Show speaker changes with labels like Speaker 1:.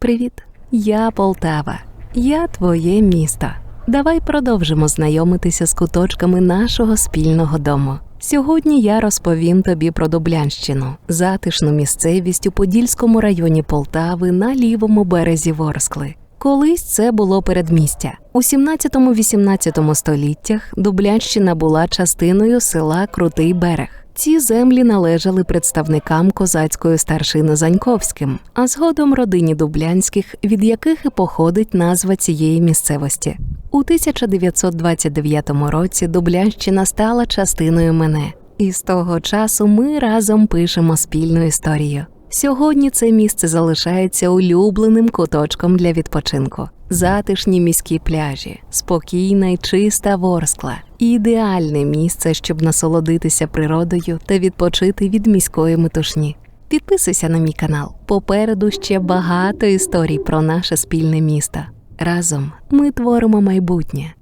Speaker 1: Привіт, я Полтава. Я твоє місто. Давай продовжимо знайомитися з куточками нашого спільного дому. Сьогодні я розповім тобі про Дублянщину, затишну місцевість у Подільському районі Полтави на лівому березі Ворскли. Колись це було передмістя. У 17-18 століттях Дублянщина була частиною села Крутий Берег. Ці землі належали представникам козацької старшини Заньковським, а згодом родині Дублянських, від яких і походить назва цієї місцевості. У 1929 році Дублянщина стала частиною мене, і з того часу ми разом пишемо спільну історію. Сьогодні це місце залишається улюбленим куточком для відпочинку. Затишні міські пляжі, спокійна й чиста ворскла, ідеальне місце, щоб насолодитися природою та відпочити від міської метушні. Підписуйся на мій канал. Попереду ще багато історій про наше спільне місто. Разом ми творимо майбутнє.